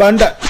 ਪੰਡਤ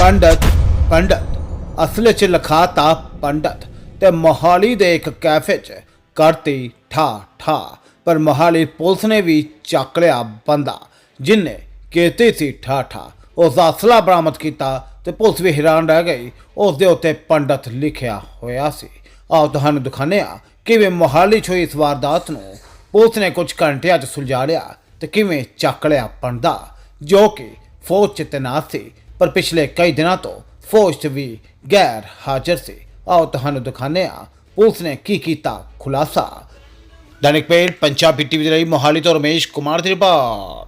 ਪੰਡਤ ਪੰਡਤ। ਅਸਲ 'ਚ ਲਿਖਾ ਤਾ ਪੰਡਤ। ਤੇ ਮੋਹਾਲੀ ਦੇ ਇੱਕ ਕੈਫੇ 'ਚ ਕਰਤੀ ਠਾ ਠਾ। ਪਰ ਮੋਹਾਲੀ ਪੁਲਿਸ ਨੇ ਵੀ ਚੱਕ ਲਿਆ ਬੰਦਾ, ਜਿਨੇ ਕੀਤੀ ਸੀ ਠਾ ਠਾ। ਉਸ ਦਾ ਅਸਲਾ ਬਰਾਮਦ ਕੀਤਾ ਤੇ ਪੁਲਿਸ ਵੀ ਹੈਰਾਨ ਰਹਿ ਗਈ। ਉਸ ਦੇ ਉੱਤੇ ਪੰਡਤ ਲਿਖਿਆ ਹੋਇਆ ਸੀ। ਆਓ ਤੁਹਾਨੂੰ ਦਿਖਾਉਂਦੇ ਹਾਂ ਕਿਵੇਂ ਮੋਹਾਲੀ 'ਚ ਹੋਈ ਇਸ ਵਾਰਦਾਤ ਨੂੰ ਪੁਲਿਸ ਨੇ ਕੁਝ ਘੰਟਿਆਂ 'ਚ ਸੁਲਝਾ ਲਿਆ ਤੇ ਕਿਵੇਂ ਚੱਕ ਲਿਆ ਪੰਡਾ, ਜੋ ਕਿ ਫੌਜ 'ਚ ਤੈਨਾਤ ਸੀ, ਪਰ ਪਿਛਲੇ ਕਈ ਦਿਨਾਂ ਤੋਂ ਫੌਜ 'ਚ ਵੀ ਗੈਰ ਹਾਜ਼ਰ ਸੀ। ਆਓ ਤੁਹਾਨੂੰ ਦਿਖਾਉਂਦੇ ਹਾਂ ਪੁਲਿਸ ਨੇ ਕੀ ਕੀਤਾ ਖੁਲਾਸਾ। ਦੈਨਿਕ ਪੇੜ ਪੰਜਾਬੀ ਟੀਵੀ ਦੇ ਲਈ ਮੋਹਾਲੀ ਤੋਂ ਰਮੇਸ਼ ਕੁਮਾਰ ਦੀ ਰਿਪੋਰਟ।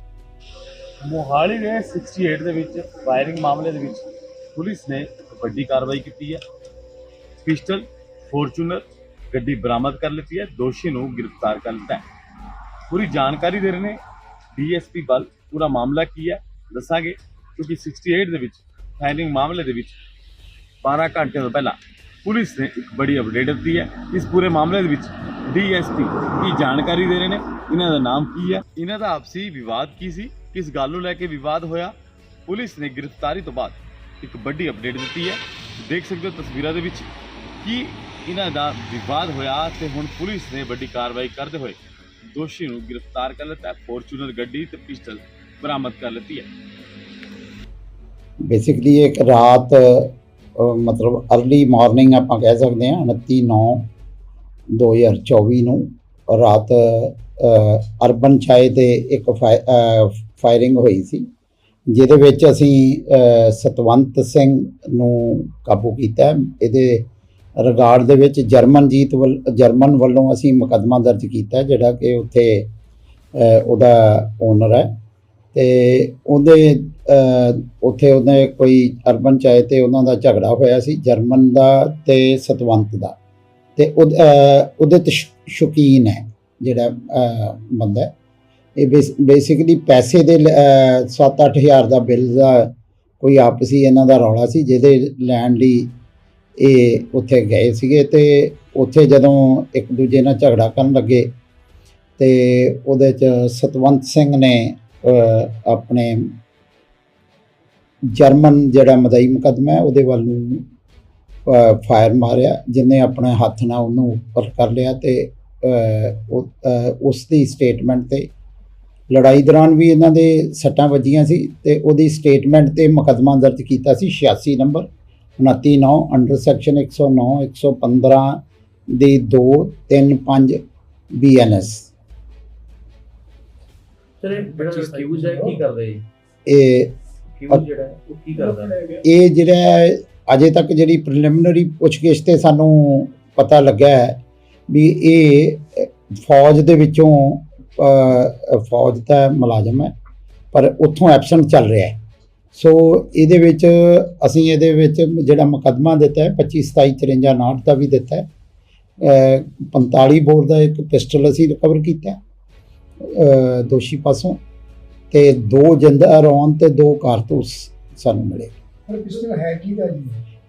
ਮੋਹਾਲੀ ਦੇ 68 ਦੇ ਵਿੱਚ ਫਾਇਰਿੰਗ ਮਾਮਲੇ ਦੇ ਵਿੱਚ ਪੁਲਿਸ ਨੇ ਵੱਡੀ ਕਾਰਵਾਈ ਕੀਤੀ ਹੈ। ਪਿਸਟਲ, ਫੋਰਚੂਨਰ ਗੱਡੀ ਬਰਾਮਦ ਕਰ ਲਈ ਹੈ। ਦੋਸ਼ੀ ਨੂੰ ਗ੍ਰਿਫਤਾਰ ਕਰ ਲਿੱਤਾ ਪੂਰੀ ਜਾਣਕਾਰੀ ਦੇ ਰਹੇ ਨੇ ਡੀਐਸਪੀ ਬਲ ਪੂਰਾ ਮਾਮਲਾ ਕੀ ਹੈ? ਦੱਸਾਂਗੇ, ਕਿਉਂਕਿ 68 ਦੇ ਵਿੱਚ ਫਾਇਰਿੰਗ ਮਾਮਲੇ ਦੇ ਵਿੱਚ 12 ਘੰਟੇ ਤੋਂ ਪਹਿਲਾਂ ਪੁਲਿਸ ਨੇ ਇੱਕ ਬੜੀ ਅਪਡੇਟ ਦਿੱਤੀ ਹੈ। ਇਸ ਪੂਰੇ ਮਾਮਲੇ ਦੇ ਵਿੱਚ ਡੀਐਸਪੀ ਕੀ ਜਾਣਕਾਰੀ ਦੇ ਰਹੇ ਨੇ, ਇਹਨਾਂ ਦਾ ਨਾਮ ਕੀ ਹੈ, ਇਹਨਾਂ ਦਾ ਆਪਸੀ ਵਿਵਾਦ ਕੀ ਸੀ, ਕਿਸ ਗੱਲ ਨੂੰ ਲੈ ਕੇ ਵਿਵਾਦ ਹੋਇਆ? ਪੁਲਿਸ ਨੇ ਗ੍ਰਿਫਤਾਰੀ ਤੋਂ ਬਾਅਦ ਇੱਕ ਵੱਡੀ ਅਪਡੇਟ ਦਿੱਤੀ ਹੈ। ਦੇਖ ਸਕਦੇ ਹੋ ਤਸਵੀਰਾਂ ਦੇ ਵਿੱਚ ਕੀ ਇਹਨਾਂ ਦਾ ਵਿਵਾਦ ਹੋਇਆ ਤੇ ਹੁਣ ਪੁਲਿਸ ਨੇ ਵੱਡੀ ਕਾਰਵਾਈ ਕਰਦੇ ਹੋਏ ਦੋਸ਼ੀ ਨੂੰ ਗ੍ਰਿਫਤਾਰ ਕਰ ਲਿੱਤਾ ਫੋਰਚੂਨਰ ਗੱਡੀ ਤੇ ਪਿਸਟਲ ਬਰਾਮਦ ਕਰ ਲਿੱਤੀ ਹੈ। ਬੇਸਿਕਲੀ ਇੱਕ ਰਾਤ ਮਤਲਬ ਅਰਲੀ ਮਾਰਨਿੰਗ ਆਪਾਂ ਕਹਿ ਸਕਦੇ ਹਾਂ 29 9 2024 ਨੂੰ ਰਾਤ ਅਰਬਨ ਚਾਏ ਤੇ ਇੱਕ ਫਾਇ- ਫਾਇਰਿੰਗ ਹੋਈ ਸੀ, ਜਿਹਦੇ ਵਿੱਚ ਅਸੀਂ ਸਤਵੰਤ ਸਿੰਘ ਨੂੰ ਕਾਬੂ ਕੀਤਾ ਇਹਦੇ ਰਿਗਾਰਡ ਦੇ ਵਿੱਚ ਜਰਮਨਜੀਤ ਵੱਲ, ਜਰਮਨ ਵੱਲੋਂ ਅਸੀਂ ਮੁਕੱਦਮਾ ਦਰਜ ਕੀਤਾ ਜਿਹੜਾ ਕਿ ਉੱਥੇ ਉਹਦਾ ਓਨਰ ਹੈ। ਤੇ ਉਹਦੇ ਉੱਥੇ ਉਹਨੇ ਕੋਈ ਅਰਬਨ ਚਾਹੇ ਤੇ ਉਹਨਾਂ ਦਾ ਝਗੜਾ ਹੋਇਆ ਸੀ ਜਰਮਨ ਦਾ ਤੇ ਸਤਵੰਤ ਦਾ ਤੇ ਉਹ- ਅਹ, ਉਹਦੇ ਤੇ ਸ਼ੌਕੀਨ ਹੈ ਜਿਹੜਾ ਬੰਦਾ ਹੈ। ਇਹ ਬੇਸਿਕਲੀ ਪੈਸੇ ਦੇ 7-8000 ਦਾ ਬਿੱਲ ਦਾ ਕੋਈ ਆਪਸੀ ਇਹਨਾਂ ਦਾ ਰੌਲਾ ਸੀ ਜਿਹਦੇ ਲੈਣ ਲਈ ਇਹ ਉੱਥੇ ਗਏ ਸੀਗੇ ਤੇ ਉੱਥੇ ਜਦੋਂ ਇੱਕ ਦੂਜੇ ਨਾਲ ਝਗੜਾ ਕਰਨ ਲੱਗੇ ਤੇ ਉਹਦੇ ਚ ਸਤਵੰਤ ਸਿੰਘ ਨੇ ਆਪਣੇ ਜਰਮਨ ਜਿਹੜਾ ਮਦਈ ਮੁਕੱਦਮਾ ਹੈ, ਉਹਦੇ ਵੱਲ ਨੂੰ ਫਾਇਰ ਮਾਰਿਆ ਜਿਨੇ ਆਪਣੇ ਹੱਥ ਨਾਲ ਉਹਨੂੰ ਉੱਪਰ ਕਰ ਲਿਆ ਤੇ ਉਸ ਦੀ ਸਟੇਟਮੈਂਟ ਤੇ ਲੜਾਈ ਦੌਰਾਨ ਵੀ ਇਹਨਾਂ ਦੇ ਸੱਟਾਂ ਵੱਜੀਆਂ ਸੀ ਤੇ ਉਹਦੀ ਸਟੇਟਮੈਂਟ ਤੇ ਮੁਕੱਦਮਾ ਦਰਜ ਕੀਤਾ ਸੀ 86 ਨੰਬਰ 29 9 ਅੰਡਰ ਸੈਕਸ਼ਨ 109 115 ਦੇ 2 3 5 ਬੀਐਨਐਸ ਇਹ ਜਿਹੜਾ ਅਕਿਊਜ਼ ਹੈ ਕੀ ਕਰਦਾ ਇਹ ਅਕਿਊਜ਼ ਜਿਹੜਾ ਹੈ ਉਹ ਕੀ ਕਰਦਾ? ਹੈ ਇਹ ਜਿਹੜਾ ਹੈ, ਅਜੇ ਤੱਕ ਜਿਹੜੀ ਪ੍ਰੀਲਿਮਿਨਰੀ ਪੁੱਛਗਿੱਛ ਤੇ ਸਾਨੂੰ ਪਤਾ ਲੱਗਾ ਹੈ ਵੀ ਇਹ ਅ, ਫੌਜ ਦੇ ਵਿੱਚੋਂ ਅ, ਫੌਜ ਦਾ ਮੁਲਾਜ਼ਮ ਹੈ ਪਰ ਉੱਥੋਂ ਐਬਸੈਂਟ ਚੱਲ ਰਿਹਾ ਹੈ। ਸੋ ਇਹਦੇ ਵਿੱਚ ਅਸੀਂ ਇਹਦੇ ਵਿੱਚ ਜਿਹੜਾ ਮੁਕੱਦਮਾ ਦਿੱਤਾ ਹੈ 25 27 54 59 ਦਾ ਵੀ ਦਿੱਤਾ ਹੈ। ਅ, 45 ਬੋਰ ਦਾ ਇੱਕ ਪਿਸਟਲ ਅਸੀਂ ਰਿਕਵਰ ਕੀਤਾ ਹੈ, ਦੋਸ਼ੀ ਪਾਸੋਂ ਤੇ ਦੋ ਜਿੰਦਾ ਰੌਨ ਤੇ ਦੋ ਕਾਰਤੂਸ ਸਾਨੂੰ ਮਿਲੇ। ਪਰ ਪਿਸਟਲ ਹੈ ਕੀ ਦਾ ਜੀ?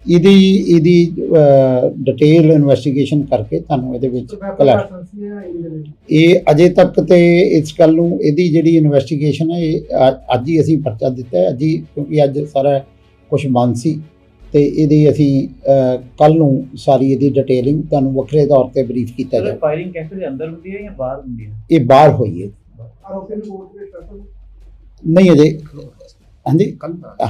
ਇਹਦੀ ਇਹਦੀ ਡਿਟੇਲ ਇਨਵੈਸਟੀਗੇਸ਼ਨ ਕਰਕੇ ਤੁਹਾਨੂੰ ਇਹਦੇ ਵਿੱਚ ਕਲਰ ਇਹ ਅਜੇ ਤੱਕ ਤੇ ਇਸ ਗੱਲ ਨੂੰ ਇਹਦੀ ਜਿਹੜੀ ਇਨਵੈਸਟੀਗੇਸ਼ਨ ਹੈ ਇਹ ਅੱਜ ਹੀ ਅਸੀਂ ਪਰਚਾ ਦਿੱਤਾ ਹੈ। ਅੱਜ ਹੀ ਕਿਉਂਕਿ ਅੱਜ ਸਾਰਾ ਕੁਝ ਬੰਦ ਸੀ। ਤੇ ਇਹਦੀ ਅਸੀਂ ਕੱਲ ਨੂੰ ਸਾਰੀ ਇਹਦੀ ਡਿਟੇਲਿੰਗ ਤੁਹਾਨੂੰ ਵੱਖਰੇ ਤੌਰ ਤੇ ਬਰੀਫ ਕੀਤਾ ਜਾਏ ਫਾਇਰਿੰਗ ਕੈਫੇ ਦੇ ਅੰਦਰ ਹੁੰਦੀ ਹੈ ਜਾਂ ਬਾਹਰ ਹੁੰਦੀ ਹੈ? ਇਹ ਬਾਹਰ ਹੋਈ ਹੈ। ਨਹੀਂ ਅਜੇ ਹਾਂਜੀ?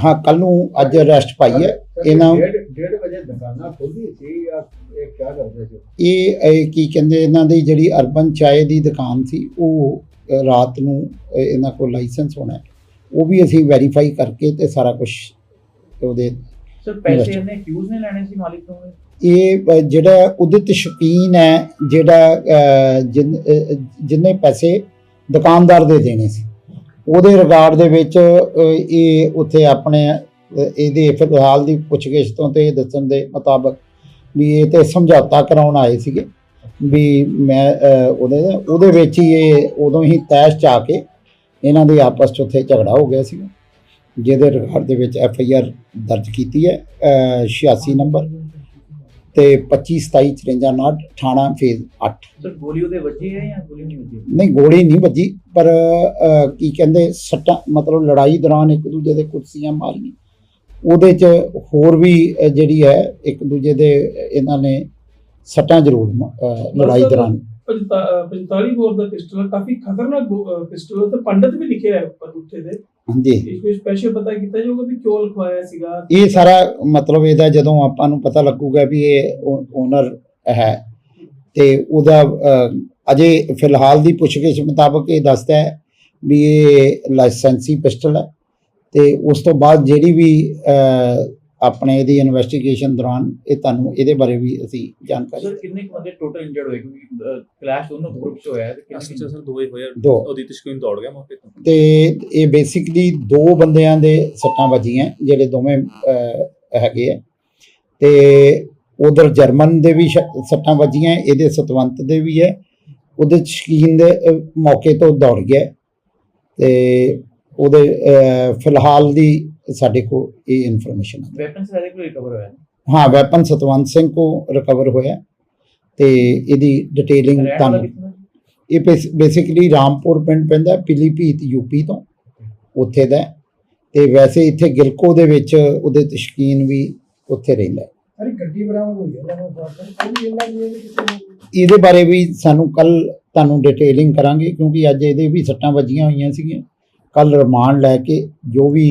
ਹਾਂ ਕੱਲ ਨੂੰ ਅੱਜ ਅਰੈਸਟ ਪਾਈ ਹੈ। ਇਹਨਾਂ ਡੇਢ ਡੇਢ ਵਜੇ ਦੁਕਾਨਾਂ ਖੁੱਲੀ ਸੀ ਜਾਂ ਇਹ ਕੀ ਕਰਦੇ ਸੀ? ਇਹ ਇਹ ਕੀ ਕਹਿੰਦੇ ਇਹਨਾਂ ਦੀ ਜਿਹੜੀ ਅਰਬਨ ਚਾਏ ਦੀ ਦੁਕਾਨ ਸੀ ਉਹ ਰਾਤ ਨੂੰ ਇਹਨਾਂ ਕੋਲ ਲਾਇਸੈਂਸ ਹੋਣਾ। ਉਹ ਵੀ ਅਸੀਂ ਵੈਰੀਫਾਈ ਕਰਕੇ ਤੇ ਸਾਰਾ ਕੁਝ ਉਹਦੇ ਸਰ ਪੈਸੇ. ਇਹਨੇ ਅਕਿਊਜ਼ ਨੇ ਲੈਣੇ ਸੀ ਮਾਲਿਕ ਤੋਂ? ਇਹ ਜਿਹੜਾ ਉਹਦੇ ਤੇ ਸ਼ੌਕੀਨ ਹੈ ਜਿਹੜਾ ਜਿਨ- ਪੈਸੇ ਦੁਕਾਨਦਾਰ ਦੇ ਦੇਣੇ ਸੀ। ਉਹਦੇ ਰਿਗਾਰਡ ਦੇ ਵਿੱਚ ਇਹ ਉੱਥੇ ਆਪਣੇ ਇਹਦੇ ਫਿਲਹਾਲ ਦੀ ਪੁੱਛਗਿੱਛ ਤੋਂ ਤੇ ਦੱਸਣ ਦੇ ਮੁਤਾਬਕ ਵੀ ਇਹ ਤੇ ਸਮਝੌਤਾ ਕਰਾਉਣ ਆਏ ਸੀਗੇ ਵੀ ਮੈਂ ਉਹਦੇ ਉਹਦੇ ਵਿੱਚ ਹੀ ਇਹ ਉਦੋਂ ਹੀ ਤੈਸ਼ ਚ ਕੇ ਇਹਨਾਂ ਦੇ ਆਪਸ ਚ ਉੱਥੇ ਝਗੜਾ ਹੋ ਗਿਆ ਸੀ ਜਿਹਦੇ ਰਿਗਾਰਡ ਦੇ ਵਿੱਚ ਐਫ ਆਈ ਆਰ ਦਰਜ ਕੀਤੀ ਹੈ ਅ, 86 ਨੰਬਰ ਤੇ 25 27 54 59 ਥਾਣਾ ਫੇਜ਼ 8 ਸਰ ਗੋਲੀ ਉਹਦੇ ਵੱਜੀ ਹੈ ਜਾਂ ਗੋਲੀ ਨਹੀਂ ਵੱਜੀ? ਨਹੀਂ ਗੋਲੀ ਨਹੀਂ ਵੱਜੀ ਪਰ ਕੀ ਕਹਿੰਦੇ ਸੱਟਾਂ ਮਤਲਬ ਲੜਾਈ ਦੌਰਾਨ ਇੱਕ ਦੂਜੇ ਦੇ ਕੁਰਸੀਆਂ ਮਾਰੀਆਂ। ਉਹਦੇ ਚ ਹੋਰ ਵੀ ਜਿਹੜੀ ਹੈ ਇੱਕ ਦੂਜੇ ਦੇ ਇਹਨਾਂ ਨੇ ਸੱਟਾਂ ਜ਼ਰੂਰ ਲੜਾਈ ਦੌਰਾਨ। 45 ਬੋਰ ਦਾ ਪਿਸਟਲ ਹੈ ਕਾਫੀ ਖਤਰਨਾਕ ਪਿਸਟਲ ਹੈ। ਤੇ ਪੰਡਤ ਵੀ ਲਿਖਿਆ ਹੈ ਉੱਪਰ ਉੱਤੇ ਦੇ। ਹਾਂਜੀ। ਇਸ ਕੋਈ ਸਪੈਸ਼ਲ ਪਤਾ ਕੀਤਾ ਜਾਊਗਾ ਵੀ ਕਿਉਂ ਲਿਖਵਾਇਆ ਸੀਗਾ। ਇਹ ਸਾਰਾ ਮਤਲਬ ਇਹਦਾ ਜਦੋਂ ਆਪਾਂ ਨੂੰ ਪਤਾ ਲੱਗੂਗਾ ਵੀ ਇਹ ਓਨਰ ਹੈ। ਤੇ ਉਹਦਾ ਅਜੇ ਫਿਲਹਾਲ ਦੀ ਪੁੱਛਗਿੱਛ ਮੁਤਾਬਕ ਇਹ ਦੱਸਦਾ ਹੈ ਵੀ ਇਹ ਲਾਇਸੈਂਸੀ ਪਿਸਟਲ ਹੈ। ਤੇ ਉਸ ਤੋਂ ਬਾਅਦ ਜਿਹੜੀ ਵੀ ਆਪਣੇ ਇਹਦੀ ਇਨਵੈਸਟੀਗੇਸ਼ਨ ਦੌਰਾਨ ਇਹ ਤੁਹਾਨੂੰ ਇਹਦੇ ਬਾਰੇ ਵੀ ਅਸੀਂ ਜਾਣਕਾਰੀ ਸਰ ਕਿੰਨੇ ਕੁ ਬੰਦੇ ਟੋਟਲ ਇੰਜਰਡ ਹੋਏ? ਕਿਉਂਕਿ ਕਲੈਸ਼ ਦੋਨੋਂ ਗਰੁੱਪਸ ਹੋਇਆ ਹੈ ਤੇ 'ਚ ਸਰ ਦੋ ਹੀ ਹੋਏ। ਉਹਦੀ ਤਸ਼ਕੀਨ ਦੌੜ ਗਿਆ ਮੌਕੇ ਤੋਂ। ਤੇ ਇਹ ਬੇਸਿਕਲੀ ਦੋ ਬੰਦਿਆਂ ਦੇ ਸੱਟਾਂ ਵੱਜੀਆਂ ਜਿਹੜੇ ਦੋਵੇਂ ਹੈਗੇ ਆ। ਤੇ ਉਧਰ ਜਰਮਨ ਦੇ ਵੀ ਸੱਟਾਂ ਵੱਜੀਆਂ ਇਹਦੇ ਸਤਵੰਤ ਦੇ ਵੀ ਹੈ। ਉਹਦੇ ਸ਼ਕੀਨ ਦੇ ਮੌਕੇ ਤੋਂ ਦੌੜ ਗਿਆ। ਤੇ ਉਹਦੇ ਫਿਲਹਾਲ ਦੀ ਸਾਡੇ ਕੋਲ ਇਹ ਇਨਫੋਰਮੇਸ਼ਨ ਹੈ ਵੈਪਨਸ ਸਾਰੇ ਕੋਲ ਰਿਕਵਰ ਹੋਇਆ ਹੈ ਹਾਂ ਵੈਪਨ ਸਤਵੰਤ ਸਿੰਘ ਕੋ ਰਿਕਵਰ ਹੋਇਆ ਤੇ ਇਹਦੀ ਡਿਟੇਲਿੰਗ ਰਹਿਣ ਵਾਲਾ ਤੁਹਾਨੂੰ ਕਿੱਥੋਂ ਦਾ? ਇਹ ਬੇਸਿਕਲੀ ਰਾਮਪੁਰ ਪਿੰਡ ਪੈਂਦਾ ਪਿਲੀਭੀਤ ਯੂਪੀ ਤੋਂ ਉੱਥੇ ਦਾ ਹੈ। ਤੇ ਵੈਸੇ ਇੱਥੇ ਗਿਲਕੋ ਦੇ ਵਿੱਚ ਉਹਦੇ ਤਸ਼ਕੀਨ ਵੀ ਉੱਥੇ ਰਹਿੰਦਾ ਹੈ। ਅਰੇ ਗੱਡੀ ਬਰਾਮਦ ਹੋਈ ਹੈ ਨਾ ਕੋਈ ਇਹਨਾਂ ਦੀ ਕਿਸੇ ਨੂੰ ਇਹਦੇ ਬਾਰੇ ਵੀ ਸਾਨੂੰ ਕੱਲ ਤੁਹਾਨੂੰ ਡਿਟੇਲਿੰਗ ਕਰਾਂਗੇ ਕਿਉਂਕਿ ਅੱਜ ਇਹਦੇ ਵੀ ਸੱਟਾਂ ਵੱਜੀਆਂ ਹੋਈਆਂ ਸੀਗੀਆਂ ਕੱਲ ਰਿਮਾਂਡ ਲੈ ਕੇ ਜੋ ਵੀ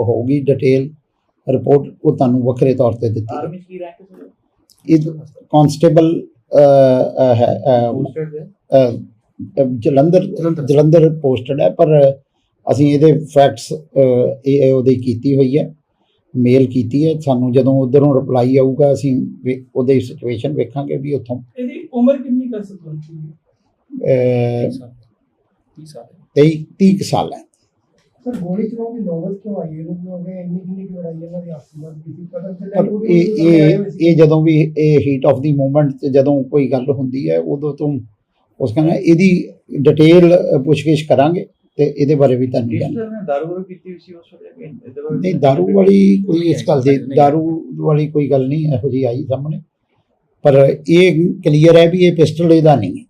ਹੋਊਗੀ ਡਿਟੇਲ ਰਿਪੋਰਟ ਉਹ ਤੁਹਾਨੂੰ ਵੱਖਰੇ ਤੌਰ ਤੇ ਦਿੱਤੀ ਆਰਮੀ ਕੀ ਰੈਂਕ ਇਹ ਕਾਂਸਟੇਬਲ ਹੈ ਜਲੰਧਰ ਜਲੰਧਰ। ਪੋਸਟਡ ਹੈ ਪਰ ਅਸੀਂ ਇਹਦੇ ਫੈਕਟਸ ਇਹ ਉਹਦੀ ਕੀਤੀ ਹੋਈ ਹੈ ਮੇਲ ਕੀਤੀ ਹੈ। ਸਾਨੂੰ ਜਦੋਂ ਉਧਰੋਂ ਰਿਪਲਾਈ ਆਊਗਾ ਅਸੀਂ ਉਹਦੀ ਸਿਚੁਏਸ਼ਨ ਵੇਖਾਂਗੇ ਵੀ ਉੱਥੋਂ ਇਹਦੀ ਉਮਰ ਕਿੰਨੀ ਕਰ ਸਕਦੀ ਹੈ 30 ਸਾਲ 23 30 ਸਾਲ ਹੈ। ਪਰ ਗੋਲੀ ਚਲਾਉਣ ਦੀ ਨੌਬਤ ਕਿਉਂ ਆਈ? ਇਹਨਾਂ ਨੂੰ ਅੱਗੇ ਇੰਨੀ ਕਿੰਨੀ ਲੜਾਈ ਇਹਨਾਂ ਦੀ ਆਪਸ ਵਿੱਚ ਵੀ ਪਤਾ ਚੱਲਿਆ ਇਹ ਇਹ ਇਹ ਜਦੋਂ ਵੀ ਇਹ ਹੀਟ ਆਫ ਦੀ ਮੂਵਮੈਂਟ ਜਦੋਂ ਕੋਈ ਗੱਲ ਹੁੰਦੀ ਹੈ ਉਦੋਂ ਤੋਂ ਉਸ ਕਹਿੰਦਾ ਇਹਦੀ ਡਿਟੇਲ ਪੁੱਛਗਿਛ ਕਰਾਂਗੇ ਤੇ ਇਹਦੇ ਬਾਰੇ ਵੀ ਤੁਹਾਨੂੰ ਜਾਣ ਦਾਰੂ ਪੀਤੀ ਸੀ ਉਸ ਵੇਲੇ ਨਹੀਂ ਦਾਰੂ ਵਾਲੀ ਕੋਈ ਇਸ ਗੱਲ ਦੀ ਦਾਰੂ ਵਾਲੀ ਕੋਈ ਗੱਲ ਨਹੀਂ ਇਹੋ ਜੀ ਆਈ ਸਾਹਮਣੇ। ਪਰ ਇਹ ਕਲੀਅਰ ਹੈ ਵੀ ਇਹ ਪਿਸਟਲ ਇਹਦਾ ਨਹੀਂ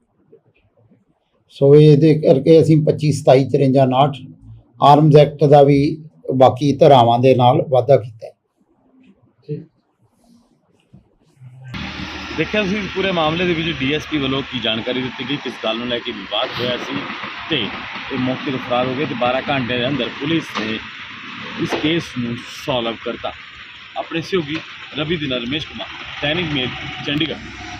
ਸੋ ਇਹਦੇ ਕਰਕੇ ਅਸੀਂ 25 27 53 59 ਆਰਮਜ਼ ਐਕਟ ਦਾ ਵੀ ਬਾਕੀ ਧਾਰਾਵਾਂ ਦੇ ਨਾਲ ਵਾਅਦਾ ਕੀਤਾ ਹੈ। ਦੇਖਿਆ ਤੁਸੀਂ ਪੂਰੇ ਮਾਮਲੇ ਦੇ ਵਿੱਚ ਡੀਐਸਪੀ ਵੱਲੋਂ ਕੀ ਜਾਣਕਾਰੀ ਦਿੱਤੀ ਗਈ? ਕਿਸ ਗੱਲ ਨੂੰ ਲੈ ਕੇ ਵਿਵਾਦ ਹੋਇਆ ਸੀ? ਤੇ ਇਹ ਮੌਕੇ ਤੋਂ ਫਰਾਰ ਹੋ ਗਏ ਤੇ 12 ਘੰਟੇ ਦੇ ਅੰਦਰ ਪੁਲਿਸ ਨੇ ਇਸ ਕੇਸ ਨੂੰ ਸੋਲਵ ਕਰਤਾ। ਆਪਣੇ ਸਹਿਯੋਗੀ ਰਵੀ ਦਿਨ ਰਮੇਸ਼ ਕੁਮਾਰ, ਦੈਨਿਕ ਮੇਲ, ਚੰਡੀਗੜ੍ਹ।